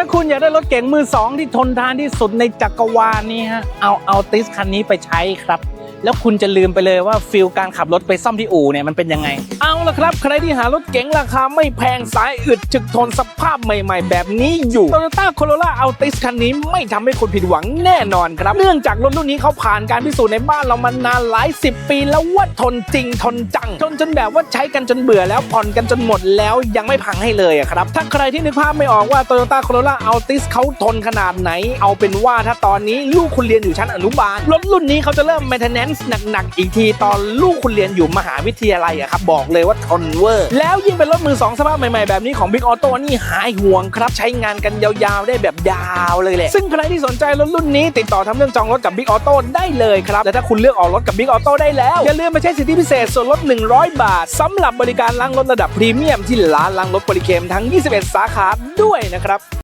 ถ้าคุณอยากได้รถเก๋งมือสองที่ทนทานที่สุดในจักรวาลนี้ฮะเอาเอาติสคันนี้ไปใช้ครับ แล้วคุณจะลืมไปเลยว่าฟิลการขับรถไปซ่อมที่อู่เนี่ยมันเป็นยังไง เอาละครับ ใครที่หารถเก๋งราคาไม่แพงสายอึดจึกทนสภาพใหม่ๆ แบบนี้อยู่ Toyota Corolla Altis คันนี้ไม่ทำให้คุณผิดหวังแน่นอนครับ เนื่องจากรถรุ่นนี้เขาผ่านการพิสูจน์ในบ้านเรามานานหลายสิบปีแล้วว่าทนจริงทนจังทนจนแบบว่าใช้กันจนเบื่อแล้วผ่อนกันจนหมดแล้วยังไม่พังให้เลยครับ ถ้าใครที่นึกภาพไม่ออกว่า Toyota Corolla Altis เขาทนขนาดไหน เอาเป็นว่าถ้าตอนนี้ลูกคุณเรียนอยู่ชั้นอนุบาลรถรุ่นนี้เขาจะเริ่ม maintenance หนักๆอีกทีตอนลูกคุณเรียนอยู่มหาวิทยาลัยอะครับบอกเลยว่าทนเวอร์ แล้วยิ่งเป็นรถมือสองสภาพใหม่ๆ แบบนี้ของ Big Auto นี่หายห่วงครับ ใช้งานกันยาวๆ ได้แบบยาวเลยแหละ ซึ่งใครที่สนใจรถรุ่นนี้ ติดต่อทำเรื่องจองรถกับ Big Auto ได้เลยครับ และถ้าคุณเลือกออกรถกับ Big Auto ได้แล้ว อย่าลืมมาใช้สิทธิพิเศษส่วนลด 100 บาทสำหรับบริการล้างรถระดับพรีเมียมที่ร้านล้างรถบริเคมทั้ง 21 สาขาด้วยนะครับ